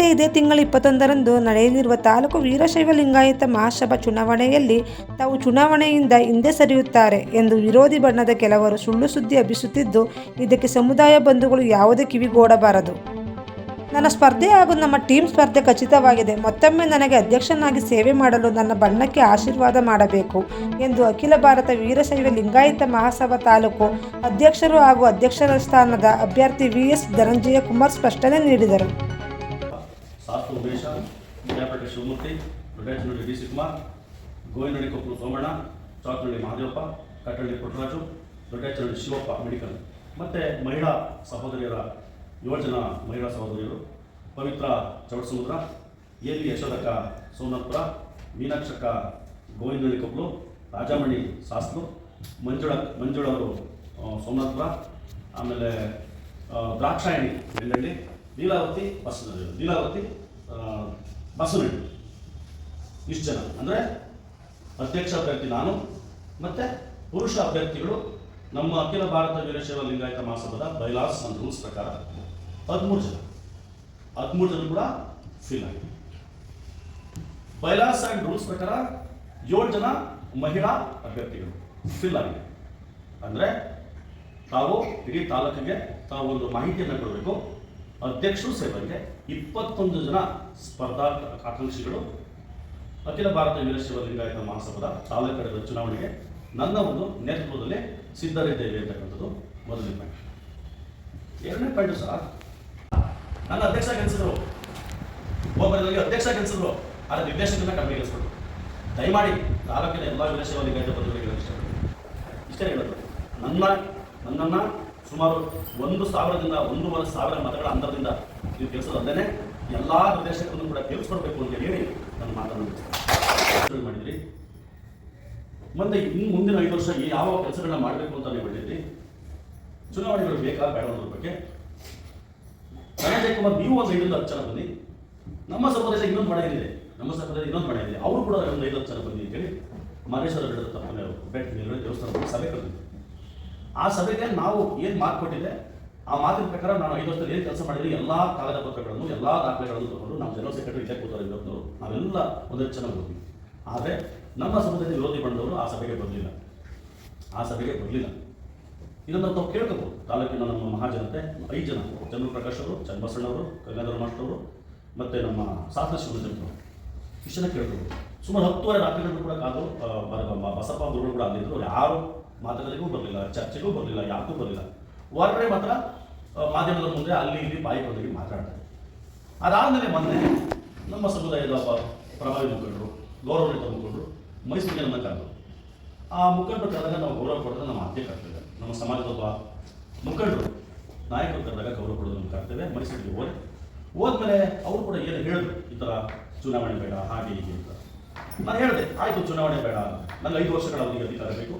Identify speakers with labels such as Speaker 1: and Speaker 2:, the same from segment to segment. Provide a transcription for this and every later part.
Speaker 1: ಹೊಸಪೇಟೆ ಇದೇ ತಿಂಗಳ ಇಪ್ಪತ್ತೊಂದರಂದು ನಡೆಯಲಿರುವ ತಾಲೂಕು ವೀರಶೈವ ಲಿಂಗಾಯತ ಮಹಾಸಭಾ ಚುನಾವಣೆಯಲ್ಲಿ ತಾವು ಚುನಾವಣೆಯಿಂದ ಹಿಂದೆ ಸರಿಯುತ್ತಾರೆ ಎಂದು ವಿರೋಧಿ ಬಣ್ಣದ ಕೆಲವರು ಸುಳ್ಳು ಸುದ್ದಿ ಹಬ್ಬಿಸುತ್ತಿದ್ದು, ಇದಕ್ಕೆ ಸಮುದಾಯ ಬಂಧುಗಳು ಯಾವುದೇ ಕಿವಿಗೂಡಬಾರದು. ನನ್ನ ಸ್ಪರ್ಧೆ ಹಾಗೂ ನಮ್ಮ ಟೀಮ್ ಸ್ಪರ್ಧೆ ಖಚಿತವಾಗಿದೆ. ಮತ್ತೊಮ್ಮೆ ನನಗೆ ಅಧ್ಯಕ್ಷನಾಗಿ ಸೇವೆ ಮಾಡಲು ನನ್ನ ಬಣ್ಣಕ್ಕೆ ಆಶೀರ್ವಾದ ಮಾಡಬೇಕು ಎಂದು ಅಖಿಲ ಭಾರತ ವೀರಶೈವ ಲಿಂಗಾಯತ ಮಹಾಸಭಾ ತಾಲೂಕು ಅಧ್ಯಕ್ಷರು ಹಾಗೂ ಅಧ್ಯಕ್ಷರ ಸ್ಥಾನದ ಅಭ್ಯರ್ಥಿ ವಿ ಎಸ್ ಧನಂಜಯ ಕುಮಾರ್ ಸ್ಪಷ್ಟನೆ ನೀಡಿದರು.
Speaker 2: ಸಾಸ್ತು Umesha Shivamurthy Doddachanahalli D C Kumar Govindahalli Koppalu Somanna Chaknahalli Mahadevappa Kattalli Puttaraju Doddachanahalli Shivappa medical ಮತ್ತು ಮಹಿಳಾ ಸಹೋದರಿಯರ ಏಳು ಜನ ಮಹಿಳಾ ಸಹೋದರಿಯರು, ಪವಿತ್ರ ಚೌಡಸಮುದ್ರ ಎ ಬಿ ಯಶೋದಕ್ಕ ಸೋಮನಾಥಪುರ ಮೀನಾಕ್ಷಕ್ಕ ಗೋವಿಂದಹಳ್ಳಿ ಕೊಪ್ಪಲು ರಾಜಾಮಣಿ ಸಾಸ್ಲು, ಮಂಜುಳ ಮಂಜುಳವರು ಸೋಮನಾಥಪುರ, ಆಮೇಲೆ ದ್ರಾಕ್ಷಾಯಣಿ ಬೆಳ್ಳಳ್ಳಿ ಲೀಲಾವತಿ ಬಸ್ ಲೀಲಾವತಿ ಬಸವನಹಳ್ಳಿ ಇಷ್ಟು ಜನ. ಅಂದರೆ ಅಧ್ಯಕ್ಷ ಅಭ್ಯರ್ಥಿ ನಾನು, ಮತ್ತು ಪುರುಷ ಅಭ್ಯರ್ಥಿಗಳು ನಮ್ಮ ಅಖಿಲ ಭಾರತ ವೀರಶೈವ ಲಿಂಗಾಯತ ಮಹಾಸಭಾದ ಬೈಲಾಸ್ ಅಂಡ್ ರೂಲ್ಸ್ ಪ್ರಕಾರ ಹದಿಮೂರು ಜನ. ಹದಿಮೂರು ಜನ ಕೂಡ ಫಿಲ್ ಆಗಿದೆ ಬೈಲಾಸ್ ಆ್ಯಂಡ್ ರೂಲ್ಸ್ ಪ್ರಕಾರ ಏಳು ಜನ ಮಹಿಳಾ ಅಭ್ಯರ್ಥಿಗಳು ಫಿಲ್ ಆಗಿದೆ ಅಂದರೆ ತಾವು ಇಡೀ ತಾಲೂಕಿಗೆ ತಾವು ಒಂದು ಮಾಹಿತಿಯನ್ನು ಕೊಡಬೇಕು. ಅಧ್ಯಕ್ಷರು ಸೇರಿದಂತೆ ಇಪ್ಪತ್ತೊಂದು ಜನ ಸ್ಪರ್ಧಾತ್ಮಕ ಆಕಾಂಕ್ಷಿಗಳು. ಅಖಿಲ ಭಾರತ ವೀರಶೈವ ಲಿಂಗಾಯತ ಮಹಾಸಭಾದ ತಾಲೂಕು ಚುನಾವಣೆಗೆ ನನ್ನ ಒಂದು ನೇತೃತ್ವದಲ್ಲಿ ಸಿದ್ಧರಿದ್ದೇವೆ ಅಂತಕ್ಕಂಥದ್ದು ಮೊದಲನೇ ಪಾಯಿಂಟ್ ಎರಡನೇ ಪಾಯಿಂಟ್ ಸರ್ ನನ್ನ ಅಧ್ಯಕ್ಷ ಕೆಲಸದ್ರು ಒಬ್ಬರಲ್ಲಿ ಅಧ್ಯಕ್ಷ ಕೆಲಸದ್ರು ಆದರೆ ನಿರ್ದೇಶಕರನ್ನ ಕಮ್ಮಿ ಕೆಲಸಗಳು ದಯಮಾಡಿ ತಾಲೂಕಿನ ಎಲ್ಲ ವೀರಶೈವ ಲಿಂಗಾಯತ ಬಂಧುಗಳಿಗೆ ಇಷ್ಟಪಡ್ತೀನಿ. ಇಷ್ಟೇ ಹೇಳೋದು. ನನ್ನ, ನನ್ನನ್ನು ಸುಮಾರು ಒಂದು ಸಾವಿರದಿಂದ ಒಂದೂವರೆ ಸಾವಿರ ಮತಗಳ ಅಂತರದಿಂದ ನೀವು ಕೆಲಸದಲ್ಲೇ ಎಲ್ಲ ನಿರ್ದೇಶಕರನ್ನು ಕೂಡ ಗೆಲ್ಲಿಸ್ಕೊಡ್ಬೇಕು ಅಂತ ಹೇಳಿ ನನ್ನ ಮಾತನ್ನು. ಮಾಡಿದ್ರಿ. ಮತ್ತೆ ಇನ್ನು ಮುಂದಿನ ಐದು ವರ್ಷ ಯಾವ ಕೆಲಸಗಳನ್ನ ಮಾಡಬೇಕು ಅಂತ ನೀವು ಹೇಳಿದ್ರಿ. ಚುನಾವಣೆಗಳು ಬೇಕಾ ಬೇಡ ಅನ್ನೋದ್ರ ಬಗ್ಗೆ. ಧನಂಜಯ ಕುಮಾರ್, ನೀವು ಒಂದು ಐದರಿಂದ ಹತ್ತು ಜನ ಬನ್ನಿ. ನಮ್ಮ ಸಂಪ್ರದಾಯ ಇನ್ನೊಂದು ಮನೆ ಇದೆ. ನಮ್ಮ ಸಂಪ್ರದಾಯ ಇನ್ನೊಂದು ಮನೆ ಇದೆ. ಅವರು ಕೂಡ ಒಂದು ಐದು ಹತ್ತು ಜನ ಬನ್ನಿ ಅಂತೇಳಿ ಮಹೇಶ್ವರ ಬೆಟ್ಟದ ತಪ್ಪನೆ ಬೆಟ್ಟ ದೇವಸ್ಥಾನದಲ್ಲಿ ಸಭೆ ಕರೆದಿದ್ದೆ ಆ ಸಭೆಗೆ ನಾವು ಏನು ಮಾತು ಕೊಟ್ಟಿದೆ ಆ ಮಾತಿನ ಪ್ರಕಾರ ನಾನು ಐದು ವರ್ಷದಲ್ಲಿ ಏನು ಕೆಲಸ ಮಾಡಿದ್ರೆ, ಎಲ್ಲ ಕಾಗದ ಪತ್ರಗಳನ್ನು ಎಲ್ಲ ದಾಖಲೆಗಳನ್ನು ತಗೊಂಡು ನಮ್ಮ ಜನರಲ್ ಸೆಕ್ರೆಟರಿ ಇಲ್ಲೇ ಕೂತಾರೆ ಇವತ್ತು ನಾವೆಲ್ಲ ಒಂದಷ್ಟು ಜನ ಆದರೆ ನಮ್ಮ ಸಮುದಾಯದ ವಿರೋಧಿ ಬಂದವರು ಆ ಸಭೆಗೆ ಬರಲಿಲ್ಲ. ಆ ಸಭೆಗೆ ಬರಲಿಲ್ಲ. ಇದನ್ನು ತಾವು ಕೇಳ್ಕೋಬಹುದು. ತಾಲೂಕಿನ ನಮ್ಮ ಮಹಾಜನತೆ, ಐದು ಜನ ಚಂದ್ರ ಪ್ರಕಾಶ್ ಅವರು ಚನ್ನಬಸಣ್ಣವರು ಗಂಗಾಧರ ಮಾಸ್ಟರ್ ಮತ್ತು ನಮ್ಮ ಸಾಧನ ಜನರು ಇಷ್ಟನ್ನ ಕೇಳ್ಕೋಬಹುದು. ಸುಮಾರು ಹತ್ತುವರೆ ರಾತ್ರಿಗಳನ್ನು ಕೂಡ ಕಾದು ಬಸಪ್ಪ ಗುರುಗಳು ಕೂಡ ಅಲ್ಲಿದ್ದರು ಅವ್ರು ಯಾರು ಮಾತುಕತೆಗೂ ಬರಲಿಲ್ಲ, ಚರ್ಚೆಗೂ ಬರಲಿಲ್ಲ ಯಾಕೂ ಬರಲಿಲ್ಲ. ಹೊರಗಡೆ ಮಾತ್ರ ಮಾಧ್ಯಮದ ಮುಂದೆ ಅಲ್ಲಿ ಇಲ್ಲಿ ಬಾಯಿ ಬಂದಿಗೆ ಮಾತಾಡ್ತಾರೆ. ಅದಾದಮೇಲೆ ಮೊನ್ನೆ ನಮ್ಮ ಸಮುದಾಯದ ಪ್ರಭಾವಿ ಮುಖಂಡರು ಗೌರವಾನ್ವಿತ ಮುಖಂಡರು ಮೈಸೂರಿನ ಕರೆದರು. ಆ ಮುಖಂಡರು ಕರೆದಾಗ ನಾವು ಗೌರವ ಕೊಡೋದು ನಮ್ಮ ಆದ್ಯ ಕರ್ತವ್ಯ ನಮ್ಮ ಸಮಾಜದ ಮುಖಂಡರು, ನಾಯಕರು ಕರೆದಾಗ ಗೌರವ ಕೊಡೋದು ನಮ್ಮ ಕರ್ತವ್ಯ ಮೈಸೂರಿಗೆ ಹೋದೆ ಹೋದ್ಮೇಲೆ ಅವರು ಕೂಡ ಏನು ಹೇಳಿದ್ರು? ಈ ಥರ ಚುನಾವಣೆ ಬೇಡ, ಹಾಗೆ ಹೀಗೆ ಅಂತ. ನಾನು ಹೇಳಿದೆ, ಆಯಿತು, ಚುನಾವಣೆ ಬೇಡ ನನಗೆ ಐದು ವರ್ಷಗಳ ಅವಧಿಗೆ ಅಧಿಕಾರ ಬೇಕು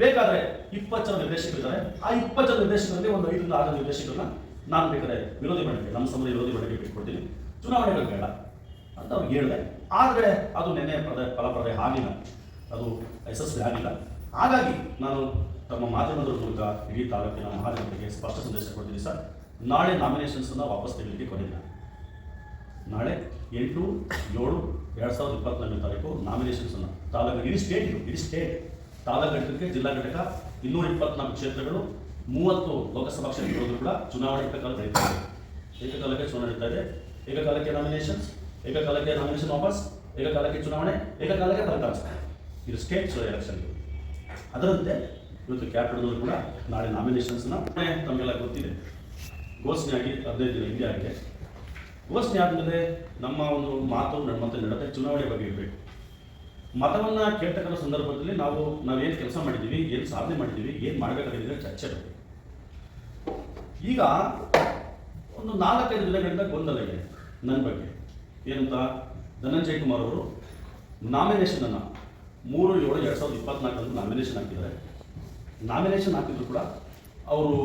Speaker 2: ಬೇಕಾದರೆ ಇಪ್ಪತ್ತು ಜನ ನಿರ್ದೇಶಕರಿದ್ದಾರೆ ಆ ಇಪ್ಪತ್ತು ಜನ ನಿರ್ದೇಶಕರಲ್ಲಿ ಒಂದು ಐದರಿಂದ ಆರು ನಿರ್ದೇಶಕರನ್ನ ನಾನು ಬೇಕಾದ್ರೆ ವಿರೋಧಿ ಮಾಡಿದ್ದೆ ನಮ್ಮ ಸಂಬಂಧ ವಿರೋಧಿ ಮಾಡಿ ಬಿಟ್ಕೊಡ್ತೀನಿ. ಚುನಾವಣೆಗಳು ಬೇಡ ಅಂತ ಅವ್ರು ಹೇಳಿದೆ. ಆದರೆ ಅದು ನೆನ್ನೆ ಪದ ಫಲಪ್ರದ ಆಗಿಲ್ಲ. ಅದು ಯಶಸ್ವಿ ಆಗಿಲ್ಲ. ಹಾಗಾಗಿ ನಾನು ತಮ್ಮ ಮಾಧ್ಯಮದ ಮೂಲಕ ಇಡೀ ತಾಲೂಕಿನ ಮಹಾಜನರಿಗೆ ಸ್ಪಷ್ಟ ಸಂದೇಶ ಕೊಡ್ತೀನಿ ಸರ್. ನಾಳೆ ನಾಮಿನೇಷನ್ಸನ್ನು ವಾಪಸ್ ತೆಗೆಯಲಿಕ್ಕೆ ಕೊನೆಯಿಲ್ಲ ನಾಳೆ ಎಂಟು, ಏಳು ಎರಡು ಸಾವಿರದ ಇಪ್ಪತ್ನಾಲ್ಕನೇ ತಾರೀಕು ನಾಮಿನೇಷನ್ಸನ್ನು ತಾಲೂಕು ಇಡೀ ಸ್ಟೇಟ್ ಇದು, ಇಡೀ ಸ್ಟೇಟ್ ತಾಲೂಕು ಘಟಕಕ್ಕೆ ಜಿಲ್ಲಾ ಘಟಕ, ಇನ್ನೂರ ಇಪ್ಪತ್ನಾಲ್ಕು ಕ್ಷೇತ್ರಗಳು, ಮೂವತ್ತು ಲೋಕಸಭಾ ಕ್ಷೇತ್ರಗಳು ಕೂಡ ಚುನಾವಣೆ ಏಕಕಾಲ ನಡೀತಾ ಇದೆ. ಏಕಕಾಲಕ್ಕೆ ಚುನಾವಣೆ ನಡೀತಾ ಏಕಕಾಲಕ್ಕೆ ನಾಮಿನೇಷನ್ಸ್ ಏಕಕಾಲಕ್ಕೆ ನಾಮಿನೇಷನ್ ವಾಪಸ್, ಏಕಕಾಲಕ್ಕೆ ಚುನಾವಣೆ, ಏಕಕಾಲಕ್ಕೆ ಫಲಿತಾಂಶ. ಇದು ಸ್ಟೇಟ್ ಎಲೆಕ್ಷನ್ ಅದರಂತೆ ಇವತ್ತು ಕ್ಯಾಪಿಟಲ್ನಲ್ಲಿ ಕೂಡ ನಾಳೆ ನಾಮಿನೇಷನ್ಸ್ನ ತಮಗೆಲ್ಲ ಗೊತ್ತಿದೆ? ಘೋಷಣೆ ಆಗಿ ಹದಿನೈದು ದಿನ ಹಿಂದೆ ಆಗಿದೆ. ಘೋಷಣೆ ಆದಮೇಲೆ ನಮ್ಮ ಒಂದು ಮಾತು ಮತ್ತೆ ನಡತೆ ಚುನಾವಣೆ ಬಗ್ಗೆ ಇರಬೇಕು. ಮತವನ್ನು ಕೇಳ್ತಕ್ಕಂಥ ಸಂದರ್ಭದಲ್ಲಿ ನಾವು ನಾವೇನು ಕೆಲಸ ಮಾಡಿದ್ದೀವಿ ಏನು ಸಾಧನೆ ಮಾಡಿದ್ದೀವಿ ಏನು ಮಾಡಬೇಕಾಗಿದೆ ಚರ್ಚೆ ಬೇಕು ಈಗ ಒಂದು ನಾಲ್ಕೈದು ದಿನಗಳಿಂದ ಗೊಂದಲ ಇದೆ ನನ್ನ ಬಗ್ಗೆ. ಏನಂತ? ಧನಂಜಯ್ ಕುಮಾರ್ ಅವರು ನಾಮಿನೇಷನನ್ನು ಮೂರು, ಏಳು, ಎರಡು ಸಾವಿರದ ಇಪ್ಪತ್ನಾಲ್ಕರಂದು ನಾಮಿನೇಷನ್ ಹಾಕಿದ್ದಾರೆ. ನಾಮಿನೇಷನ್ ಹಾಕಿದ್ರು ಕೂಡ ಅವರು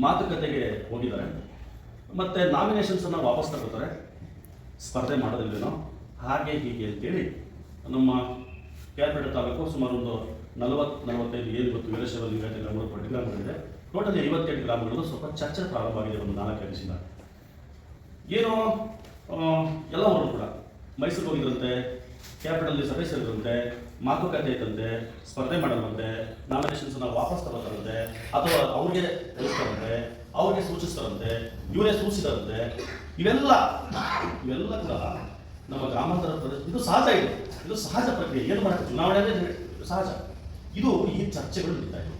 Speaker 2: ಮಾತುಕತೆಗೆ ಹೋಗಿದ್ದಾರೆ. ಮತ್ತು ನಾಮಿನೇಷನ್ಸನ್ನು ವಾಪಸ್ ತಗೋತಾರೆ. ಸ್ಪರ್ಧೆ ಮಾಡೋದಿಲ್ವೇನೋ? ಹಾಗೆ ಹೀಗೆ ಅಂತೇಳಿ ನಮ್ಮ ಕ್ಯಾಪಿಟಲ್ ತಾಲೂಕು ಸುಮಾರು ಒಂದು ನಲವತ್ತು ನಲವತ್ತೈದು ಏನು ಗೊತ್ತು ವೀರಶೈವ ಲಿಂಗಾಯತ ಗ್ರಾಮಗಳು ಗ್ರಾಮಗಳಿದೆ ಟೋಟಲಿ ಐವತ್ತೆಂಟು ಗ್ರಾಮಗಳು ಸ್ವಲ್ಪ ಚರ್ಚೆ ಪ್ರಾರಂಭ ಆಗಿದೆ ಒಂದು ನಾಲ್ಕೈದು ದಿವಸದಿಂದ ಏನು ಎಲ್ಲ ಎಲ್ಲವರು ಕೂಡ ಮೈಸೂರಿಗೆ ಹೋಗಿದ್ರಂತೆ ಕ್ಯಾಪಿಟಲ್ ಸೇರಿದ್ರಂತೆ ಮಾತುಕತೆ ಐತಂತೆ ಸ್ಪರ್ಧೆ ಮಾಡಲ್ವಂತೆ ಅನ್ನ ವಾಪಸ್ ತಗೋತಾರಂತೆ ಅಥವಾ ಅವ್ರಿಗೆ ತಿಳಿಸ್ತಾರಂತೆ ಅವ್ರಿಗೆ ಸೂಚಿಸ್ತಾರಂತೆ ಇವರೇ ಸೂಚಿಸಿದಂತೆ ಇವೆಲ್ಲ ಇವೆಲ್ಲ ಕೂಡ ನಮ್ಮ ಗ್ರಾಮಾಂತರ ಪ್ರದೇಶ ಇದು ಸಹಜ ಇದು. ಇದು ಸಹಜ ಪ್ರಕ್ರಿಯೆ. ಏನು ಮಾಡ್ತಾರೆ ಚುನಾವಣೆ ಸಹಜ. ಇದು ಈ ಚರ್ಚೆಗಳು ನಡೀತಾ ಇದೆ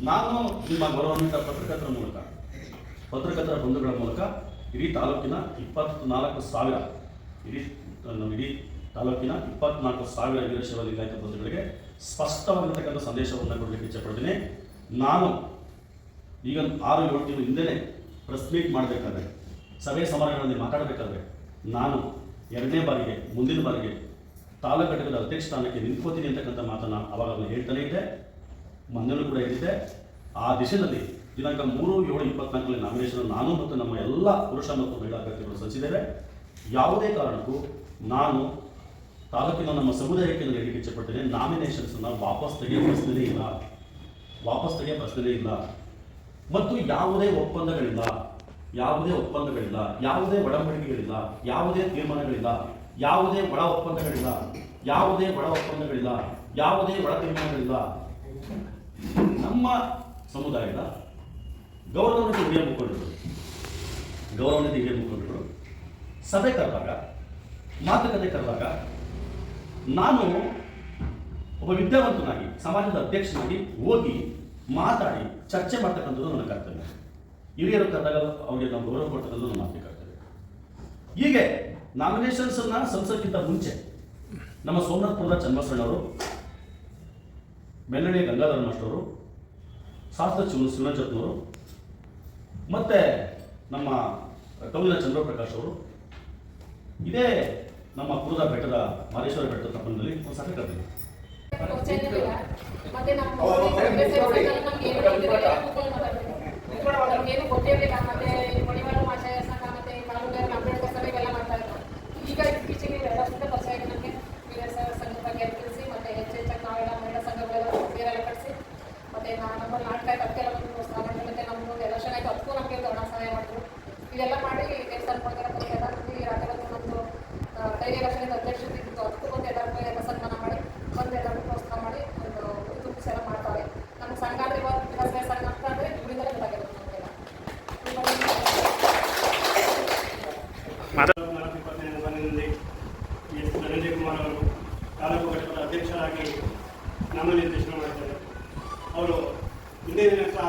Speaker 2: ನಾನು ನಿಮ್ಮ ಬರುವಂಥ ಪತ್ರಕರ್ತರ ಮೂಲಕ, ಪತ್ರಕರ್ತರ ಬಂಧುಗಳ ಮೂಲಕ ಇಡೀ ತಾಲೂಕಿನ ಇಪ್ಪತ್ನಾಲ್ಕು ಸಾವಿರ ಇಡೀ, ನಮ್ಮ ಇಡೀ ತಾಲೂಕಿನ ಇಪ್ಪತ್ನಾಲ್ಕು ಸಾವಿರ ವೀರಶೈವ ಲಿಂಗಾಯತ ಬಂಧುಗಳಿಗೆ ಸ್ಪಷ್ಟವಾಗಿರ್ತಕ್ಕಂಥ ಸಂದೇಶವನ್ನು ಕೊಡಲಿಕ್ಕೆ ಇಚ್ಛೆಪಡ್ತೀನಿ. ನಾನು ಈಗ ಆರು ಏಳು ತಿಂಗಳು ಹಿಂದೆನೇ ಪ್ರೆಸ್ ಮೀಟ್ ಮಾಡಬೇಕಾದ್ರೆ, ಸಭೆ ಸಮಾರಂಭಗಳಲ್ಲಿ ಮಾತಾಡಬೇಕಾದ್ರೆ, ನಾನು ಎರಡನೇ ಬಾರಿಗೆ, ಮುಂದಿನ ಬಾರಿಗೆ ತಾಲೂಕು ಘಟಕದ ಅಧ್ಯಕ್ಷ ಸ್ಥಾನಕ್ಕೆ ನಿಂತ್ಕೋತೀನಿ ಅಂತಕ್ಕಂಥ ಮಾತನ್ನು ಅವಾಗ ಹೇಳ್ತಾನೆ ಇದ್ದೆ ಮೊನ್ನೆನೂ ಕೂಡ ಹೇಳಿದ್ದೆ. ಆ ದಿಶೆಯಲ್ಲಿ ದಿನಾಂಕ ಮೂರು ಏಳು ಇಪ್ಪತ್ನಾಲ್ಕರಲ್ಲಿ ನಾಮಿನೇಷನ್ ನಾನು ಮತ್ತು ನಮ್ಮ ಎಲ್ಲ ಪುರುಷ ಮತ್ತು ಮಹಿಳಾ ಅಭ್ಯರ್ಥಿಗಳು ಸಲ್ಲಿಸಿದ್ದೇವೆ. ಯಾವುದೇ ಕಾರಣಕ್ಕೂ ನಾನು ತಾಲೂಕಿನ ನಮ್ಮ ಸಮುದಾಯಕ್ಕೆ ನಾನು ಹೇಳಿಕೆ ನಾಮಿನೇಷನ್ಸ್ ನಾಮಿನೇಷನ್ಸನ್ನು ವಾಪಸ್ ತೆಗೆಯೋ ಪ್ರಶ್ನೆನೇ ಇಲ್ಲ. ವಾಪಸ್ ತೆಗೆಯೋ ಪ್ರಶ್ನೆನೇ ಇಲ್ಲ. ಮತ್ತು ಯಾವುದೇ ಒಪ್ಪಂದಗಳಿಲ್ಲ ಯಾವುದೇ ಒಪ್ಪಂದಗಳಿಲ್ಲ, ಯಾವುದೇ ಒಡಂಬಡಿಕೆಗಳಿಲ್ಲ, ಯಾವುದೇ ತೀರ್ಮಾನಗಳಿಲ್ಲ, ಯಾವುದೇ ಒಳ ಒಪ್ಪಂದಗಳಿಲ್ಲ, ಯಾವುದೇ ಒಳ ಒಪ್ಪಂದಗಳಿಲ್ಲ, ಯಾವುದೇ ಒಳ ತೀರ್ಮಾನಗಳಿಲ್ಲ. ನಮ್ಮ ಸಮುದಾಯದ ಗೌರವಾನ್ವಿತ ಹಿರಿಯ ಮುಖಂಡರು ಗೌರವನಿಗೆ ಹಿರಿಯ ಮುಖಂಡರು, ಸಭೆ ಕರೆದಾಗ, ಮಾತುಕತೆ ಕರೆದಾಗ ನಾನು ಒಬ್ಬ ವಿದ್ಯಾವಂತನಾಗಿ, ಸಮಾಜದ ಅಧ್ಯಕ್ಷನಾಗಿ ಹೋಗಿ ಮಾತಾಡಿ ಚರ್ಚೆ ಮಾಡ್ತಕ್ಕಂಥದ್ದು ನನ್ನ ಕರ್ತವ್ಯ. ಹಿರಿಯರು ಕರೆದಾಗ ಅವರಿಗೆ ನಾವು ಗೌರವ ಕೊಡ್ತಕ್ಕಂಥದ್ದು ನಮ್ಮ ಆದ್ಯ ಕರ್ತವ್ಯ. ಹೀಗೆ ನಾಮಿನೇಷನ್ಸನ್ನು ಸಂಸತ್ಗಿಂತ ಮುಂಚೆ ನಮ್ಮ ಸೋಮನಾಥಪುರದ ಚನ್ನಬಸಣ್ಣವರು ಬೆನ್ನಳ್ಳಿ ಗಂಗಾಧರ ಮಾಸ್ಟರು ಶಾಸ್ತ್ರ ಶಿವ ಶಿವನಚತ್ನವರು ಮತ್ತು ನಮ್ಮ ಕವಿನ ಚಂದ್ರಪ್ರಕಾಶ್ ಅವರು, ಇದೇ ನಮ್ಮ ಕುರುದ ಬೆಟ್ಟದ ಮಾರೇಶ್ವರ ಬೆಟ್ಟದ ತಪ್ಪಲಿನಲ್ಲಿ ಒಂದು ಸಭೆ
Speaker 3: ಕರೆದಿದೆ ನಮ್ಗೆ ಏನು ಗೊತ್ತಿರಲಿಲ್ಲ ಮತ್ತೆ ಮಣಿವಾಳ ಮಾಚಾಯ ಸಂಘ ಮತ್ತೆ ಕಾಲುಗಾರ ಅಂಬೇಡ್ಕರ್ ಸಭೆಗೆಲ್ಲ ಮಾಡ್ತಾ ಇದ್ರು ಈಗ ಇತ್ತೀಚೆಗೆ ಎಲ್ಲ ಸುತ್ತ ಪರಿಚಯ ಆಗಿದೆ ನಮಗೆ ವೀರಶೈವ ಸಂಘದ ಬಗ್ಗೆ ತಿಳಿಸಿ ಮತ್ತೆ ಹೆಚ್ಚು ಹೆಚ್ಚಾಗಿ ನಾವೆಲ್ಲ ಮಹಿಳಾ ಸಂಘಗಳೆಲ್ಲ ಬೇರೆಲ್ಲ ಕಳಿಸಿ ಮತ್ತೆ ನಾ- ನಮ್ಮ ನಾಟಕ ಅದಕ್ಕೆಲ್ಲ ಒಂದು ಪ್ರೋತ್ಸಾಹ ಮಾಡಿದ್ರು ಮತ್ತೆ ನಮ್ಮದು ಎಲೆಕ್ಷನ್ ಆಯ್ತು ಅದಕ್ಕೂ ನಮಗೆ ಧನ ಸಹಾಯ ಮಾಡಿದ್ರು ಇದೆಲ್ಲ ಮಾಡಿ ದೇವಸ್ಥಾನ ಕೊಡ್ತಾರೆ ಮತ್ತೆ ಎಲ್ಲರಿಗೂ ಈ ರಾಜ್ಯದಲ್ಲಿ ನಮ್ಮದು ಡೈರಿ ಎಲೆಕ್ಷನ್ ಅಧ್ಯಕ್ಷತೆ ಇತ್ತು ಅದಕ್ಕೂ ಬಂದು ಎಲ್ಲರಿಗೂ ಎಲ್ಲ ಸನ್ಮಾನ ಮಾಡಿ ಬಂದು ಎಲ್ಲರಿಗೂ ಪ್ರೋತ್ಸಾಹ ಮಾಡಿ ಒಂದು ಇದು ಎಲ್ಲ ಮಾಡ್ತಾರೆ ನಮ್ಮ ಸಂಘ ಅಂದ್ರೆ ಇವಾಗ ವಿಧಾನಸಭೆ ಸಂಘ ಅಂತ ಅಂದ್ರೆ ಇವರಿಂದಲೇ ಗೊತ್ತಾಗಿರೋದು ನಮಗೆಲ್ಲ
Speaker 4: ನಾಲ್ಕು ಇಪ್ಪತ್ತೈದು ಸಾಲಿನಲ್ಲಿ ಎಸ್ ಧನಂಜಯ ಕುಮಾರ್ ಅವರು ತಾಲೂಕು ಘಟಕದ ಅಧ್ಯಕ್ಷರಾಗಿ ನಾಮನಿರ್ದೇಶನ ಮಾಡಿದ್ದಾರೆ. ಅವರು ಹಿಂದಿನ ಸಹ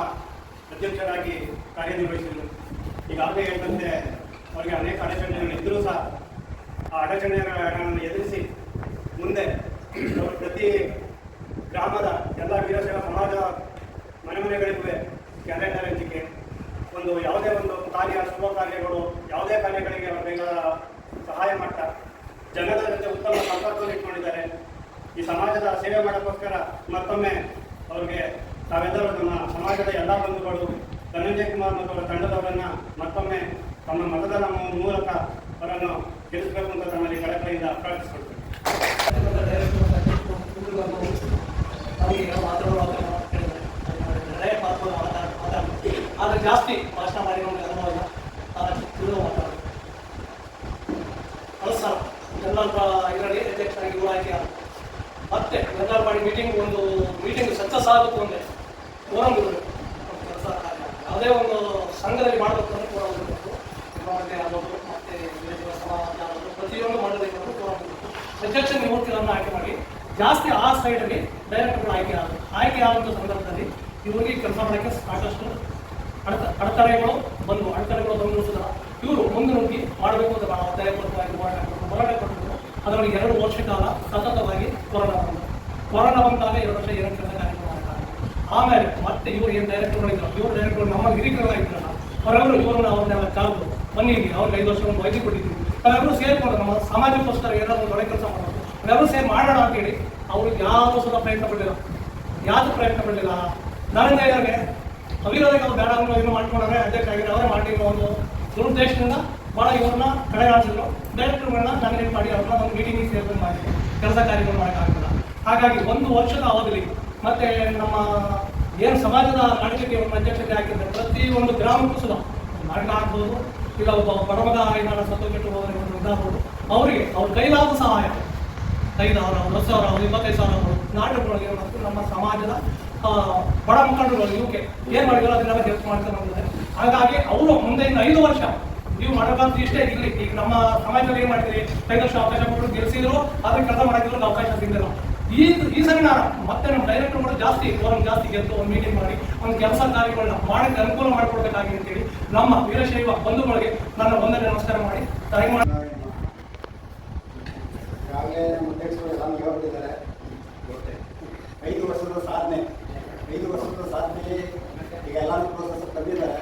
Speaker 4: ಅಧ್ಯಕ್ಷರಾಗಿ ಕಾರ್ಯನಿರ್ವಹಿಸಿದರು. ಈಗಾಗಲೇ ಹೇಳಿದಂತೆ ಅವರಿಗೆ ಅನೇಕ ಅಡಚಣೆಗಳು ಇದ್ದರೂ ಸಹ ಆ ಅಡಚಣೆಗಳನ್ನು ಎದುರಿಸಿ ಮುಂದೆ ಅವರು ಪ್ರತಿ ಗ್ರಾಮದ ಎಲ್ಲ ವೀರಶೈವ ಸಮಾಜ ಮನೆ ಮನೆಗಳಿಗೂ ಕ್ಯಾಲೆಂಡರ್ ಹಂಚಿಕೆ, ಒಂದು ಯಾವುದೇ ಒಂದು ಕಾರ್ಯ, ಶುಭ ಕಾರ್ಯಗಳು, ಯಾವುದೇ ಕಾರ್ಯಗಳಿಗೆ ಬೇಗ ಸಹಾಯ ಮಾಡ್ತಾ, ಜನರ ಉತ್ತಮ ಸಂಪರ್ಕವನ್ನು ಇಟ್ಕೊಂಡಿದ್ದಾರೆ. ಈ ಸಮಾಜದ ಸೇವೆ ಮಾಡೋಕ್ಕೋಸ್ಕರ ಮತ್ತೊಮ್ಮೆ ಅವ್ರಿಗೆ ತಾವೆಲ್ಲರೂ ನಮ್ಮ ಸಮಾಜದ ಎಲ್ಲ ಬಂಧುಗಳು, ಧನಂಜಯ ಕುಮಾರ್ ಮತ್ತು ಅವರ ತಂಡದವರನ್ನ ಮತ್ತೊಮ್ಮೆ ತಮ್ಮ ಮತದಾನ ಮೂಲಕ ಅವರನ್ನು ಗೆಲ್ಲಿಸಬೇಕು ಅಂತ ತಮ್ಮಲ್ಲಿ ಕಳಕಳಿಯಿಂದ ಪ್ರಾರ್ಥಿಸಿಕೊಳ್ತೇನೆ
Speaker 5: ಆದ್ರೆ ಜಾಸ್ತಿ ಭಾಷಣ ಮಾಡಿ ನಮ್ಗೆ ಅನುಭವ ತಿಳಿದು ಮಾತಾಡೋದು ನಮಸ್ಕಾರ ಎಲ್ಲರ ಇದರಲ್ಲಿ ಅಧ್ಯಕ್ಷರಾಗಿ ಇವರು ಆಯ್ಕೆ ಆದ್ರು. ಮತ್ತೆ ಎಲ್ಲರ ಮಾಡಿ ಮೀಟಿಂಗ್ ಒಂದು ಮೀಟಿಂಗ್ ಸಕ್ಸಸ್ ಆಗುತ್ತೆ ಒಂದೇ ಫೋರಮ್ ಇರಬೇಕು ಕೆಲಸ ಯಾವುದೇ ಒಂದು ಮಾಡಬೇಕು ಕೂಡ ಫೋರಮ್ ತುಂಬಾ ಮತ್ತೆ ಆಗೋದು ಮತ್ತೆ ಸಮಾಜ ಆಗೋದು ಪ್ರತಿಯೊಂದು ಮಾಡಬೇಕು ಕೂಡ ಹೋಗಬೇಕು ಅಧ್ಯಕ್ಷ ಮೂರ್ತಿಗಳನ್ನು ಆಯ್ಕೆ ಮಾಡಿ. ಜಾಸ್ತಿ ಆ ಸೈಡಲ್ಲಿ ಡೈರೆಕ್ಟರ್ಗಳು ಆಯ್ಕೆ ಆಗುತ್ತೆ ಆಯ್ಕೆ ಆದಂಥ ಸಂದರ್ಭದಲ್ಲಿ ಇವರಿಗೆ ಕೆಲಸ ಮಾಡೋಕ್ಕೆ ಸಾಕಷ್ಟು ಅಡತ ಅಡೆತಡೆಗಳು ಬಂದು ಅಡೆತಡೆಗಳು ಬಂದು ಇವರು ಮುಂದೆ ನುಗ್ಗಿ ಮಾಡಬೇಕು ಅಂತ ಒತ್ತಾಯ ಕೊಟ್ಟು ಹೋರಾಟ ಕೊಟ್ಟು ಹೋರಾಟ ಕೊಟ್ಟು ಅದರಲ್ಲಿ ಎರಡು ವರ್ಷ ಕಾಲ ಸತತವಾಗಿ ಕೊರೋನಾ ಬಂತು. ಕೊರೋನಾ ಬಂದಾಗ ಎರಡು ವರ್ಷ ಎರಡು ಕೆಲಸ ಕಾರ್ಯಕ್ರಮ ಆಮೇಲೆ ಮತ್ತೆ ಇವರು ಏನು ಡೈರೆಕ್ಟರ್ಗಳಿದ್ರು ಇವರು ಡೈರೆಕ್ಟರ್ ನಮ್ಮ ಹಿರಿಕರಾಗಿದ್ರಲ್ಲ ಅವರೆಲ್ಲರೂ ಹೋಗೋಣ ಅವ್ರನ್ನೆಲ್ಲ ಕಳೆದು ಇಲ್ಲಿ, ಅವ್ರಿಗೆ ಐದು ವರ್ಷ ಒಂದು ವೈದ್ಯ ಕೊಟ್ಟಿದ್ದೀವಿ ನಾವೆಲ್ಲರೂ ಸೇರ್ಕೊಂಡು ನಮ್ಮ ಸಮಾಜಕ್ಕೋಸ್ಕರ ಏನಾದರೂ ಒಂದು ಒಳ್ಳೆ ಕೆಲಸ ಮಾಡೋದು. ನಾವೆಲ್ಲರೂ ಸೇರಿ ಮಾಡೋಣ ಅಂತೇಳಿ ಅವ್ರಿಗೆ ಯಾವ ಸಹ ಪ್ರಯತ್ನ ಪಡಲಿಲ್ಲ. ಯಾವುದು ಪ್ರಯತ್ನ ಪಡಲಿಲ್ಲ. ಧನಂಜಯರಿಗೆ ಅವಿರೋದಕ್ಕೆ ಅವ್ರು ಬೇಡ ಅನ್ನೋ ಏನು ಮಾಡ್ಕೊಂಡ್ರೆ ಆಗಿರೋ ಅವರೇ ಮಾಡಿ ಒಂದು ದುರುದ್ದೇಶದಿಂದ ಭಾಳ ಇವ್ರನ್ನ ಕಡೆಗಾಣಿಸಿದ್ರು ಡೈರೆಕ್ಟರ್ಗಳನ್ನ ನಾಮಿನೇಟ್ ಮಾಡಿ, ಅವ್ರನ್ನ ಒಂದು ಮೀಟಿಂಗ್ ಸೇರ್ಕೊಂಡು ಮಾಡಿ. ಕೆಲಸ ಕಾರ್ಯಗಳು ಮಾಡೋಕ್ಕಾಗಲ್ಲ. ಹಾಗಾಗಿ ಒಂದು ವರ್ಷದ ಅವಧಿಲಿ ಮತ್ತೆ ನಮ್ಮ ಏನು ಸಮಾಜದ ನಾಟಕಕ್ಕೆ ಅಧ್ಯಕ್ಷತೆ ಹಾಕಿದ್ರೆ ಪ್ರತಿ ಒಂದು ಗ್ರಾಮಕ್ಕೂ ಸುಧಾ ನಾಟಕ ಆಗ್ಬೋದು, ಇಲ್ಲ ಒಬ್ಬ ಪರಮದ ಏನಾರ ಸತ್ತೋಗಿಟ್ಟು ಹೋದ್ರೆ ಒಂದು ಇದಾಗ್ಬೋದು, ಅವರಿಗೆ ಅವ್ರ ಕೈಲಾದ ಸಹಾಯ. ಐದು ಸಾವಿರ ಹತ್ತು ಸಾವಿರ ಇಪ್ಪತ್ತೈದು ಸಾವಿರ ನಾಟಕಗಳಿಗೆ ಮತ್ತು ನಮ್ಮ ಸಮಾಜದ ಬಡ ಮುಖಂಡರುಗಳು ಇವಕ್ಕೆ ಏನು ಮಾಡಿದ್ರು ಅದನ್ನೆಲ್ಲ ಹೆಲ್ಪ್ ಮಾಡ್ತಾರೆ ಬಂದಿದ್ದಾರೆ. ಹಾಗಾಗಿ ಅವರು ಮುಂದೆ ಇನ್ನು ಐದು ವರ್ಷ ನೀವು ಮಾಡಬಾರ್ದು ಇಷ್ಟೇ ಇರಲಿ. ಈಗ ನಮ್ಮ ಸಮಾಜದಲ್ಲಿ ಏನು ಮಾಡ್ತೀರಿ ಐದು ವರ್ಷ ಅವಕಾಶ ಕೊಟ್ಟು ಗೆಲ್ಸಿದ್ರು ಅದಕ್ಕೆ ಕೆಲಸ ಮಾಡೋಕ್ಕಿರೋದು ಅವಕಾಶ ಸಿಗಲಿಲ್ಲ ಈ ಈ ಸರಿ ಮತ್ತೆ ನಮ್ಮ ಡೈರೆಕ್ಟರ್ ಕೂಡ ಜಾಸ್ತಿ ಫೋರಂ ಜಾಸ್ತಿ ಗೆದ್ದು ಒಂದು ಮೀಟಿಂಗ್ ಮಾಡಿ ಒಂದು ಕೆಲಸ ಕಾರ್ಯಗಳನ್ನ ಮಾಡಕ್ಕೆ ಅನುಕೂಲ ಮಾಡಿಕೊಡ್ಬೇಕಾಗಿ ಅಂತೇಳಿ ನಮ್ಮ ವೀರಶೈವ ಬಂಧುಗಳಿಗೆ ನನ್ನ ಒಂದನೇ ನಮಸ್ಕಾರ ಮಾಡಿ. ತಾಯಿ ಮಾಡಿ
Speaker 6: ಎಲ್ಲ ಐದು ವರ್ಷದ ಸಾಧನೆ. ಐದು ವರ್ಷದ ಸಾಧನೆ ಈಗ ಎಲ್ಲ ಪ್ರೋಸೆಸ್ ತಂದಿದ್ದಾರೆ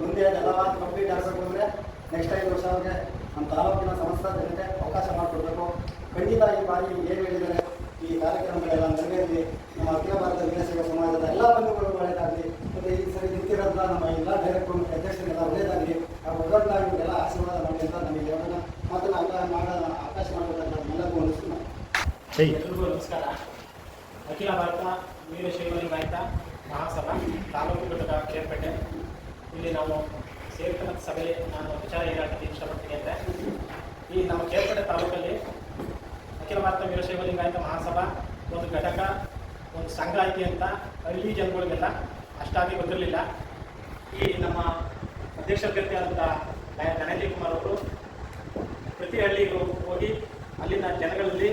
Speaker 6: ಮುಂದೆ ಅದೆಲ್ಲ ಕಂಪ್ಲೀಟ್ ಆಗಬೇಕು ಅಂದರೆ ನೆಕ್ಸ್ಟ್ ಐದು ವರ್ಷ ಅವ್ರಿಗೆ ನಮ್ಮ ತಾಲೂಕಿನ ಸಮಸ್ತ ಜನತೆ ಅವಕಾಶ ಮಾಡಿಕೊಡ್ಬೇಕು. ಖಂಡಿತ ಈ ಬಾರಿ ಏನು ಹೇಳಿದ್ದಾರೆ? ಕಾರ್ಯಕ್ರಮಗಳೆಲ್ಲ ನೆರವೇರಲಿ ನಮ್ಮ ಅಖಿಲ ಭಾರತ ವೀರಶೈವ ಸಮಾಜದ ಎಲ್ಲ ಬಂಧುಗಳು ಒಳ್ಳೆಯದಾಗಲಿ ಮತ್ತು ಈ ಸರಿ ನಿಂತಿರೋದ್ರ ನಮ್ಮ ಎಲ್ಲ ಡೈರೆಕ್ಟರ್ ಮತ್ತು ಅಧ್ಯಕ್ಷರಿಗೆಲ್ಲ ಒಳ್ಳೆಯದಾಗಲಿ ಆ ಒಗ್ಗಟ್ಟಾಗಿ ಎಲ್ಲ ಆಶೀರ್ವಾದ ಮಾಡಿ ಅಂತ ನಮಗೆ ಹೇಳೋಣ ಮತ್ತು ನಾವು ಮಾಡ ಅವಕಾಶ ಮಾಡಬೇಕಂತ ನಮ್ಮೆಲ್ಲರಿಗೂ ಅನಿಸ್ತು
Speaker 7: ಎಲ್ರಿಗೂ ನಮಸ್ಕಾರ. ಅಖಿಲ ಭಾರತ ವೀರಶೈವ ಲಿಂಗಾಯತ ಮಹಾಸಭಾ ತಾಲೂಕು ಘಟಕ ಕೇರ್ಪೇಟೆ ಇಲ್ಲಿ ನಾವು ಸೇರ್ಕೊಂಡ ಸಭೆ ನಾನು ವಿಚಾರ ಹೇಳಕ್ಕೆ ಇಷ್ಟಪಡ್ತೀನಿ ಅಂದರೆ ಈ ನಮ್ಮ ಕೇರ್ಪೇಟೆ ತಾಲೂಕಲ್ಲಿ ಅಖಿಲ ಭಾರತ ವೀರಶೈವ ಲಿಂಗಾಯತ ಮಹಾಸಭಾ ಒಂದು ಘಟಕ ಐತಿ ಅಂತ ಹಳ್ಳಿ ಜನಗಳಿಗೆಲ್ಲ ಅಷ್ಟಾಗಿ ಗೊತ್ತಿರಲಿಲ್ಲ. ಈ ನಮ್ಮ ಅಧ್ಯಕ್ಷ ಅಭ್ಯರ್ಥಿಯಾದಂಥ ಧನಂಜಯ ಕುಮಾರ್ ಅವರು ಪ್ರತಿ ಹಳ್ಳಿಗೂ ಹೋಗಿ ಅಲ್ಲಿನ ಜನಗಳಲ್ಲಿ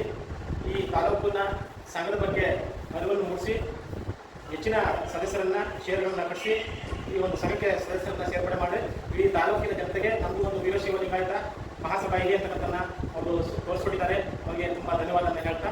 Speaker 7: ಈ ತಾಲೂಕಿನ ಸಂಘದ ಬಗ್ಗೆ ಅರಿವನ್ನು ಮೂಡಿಸಿ, ಹೆಚ್ಚಿನ ಸದಸ್ಯರನ್ನ ಷೇರುಗಳನ್ನ ಕಟ್ಟಿಸಿ ಈ ಒಂದು ಸಂಘಕ್ಕೆ ಸದಸ್ಯರನ್ನ ಸೇರ್ಪಡೆ ಮಾಡಿ, ಇಡೀ ತಾಲೂಕಿನ ಜನತೆಗೆ ನಮಗೂ ಒಂದು ವೀರಶೈವ ನಿಭಾಯಿತ ಮಹಾಸಭಾ ಇದೆ ಅಂತಕ್ಕಂಥ ಅವರು ತೋರಿಸ್ಬಿಟ್ಟಿದ್ದಾರೆ ಅವರಿಗೆ ತುಂಬ ಧನ್ಯವಾದ ಹೇಳ್ತಾ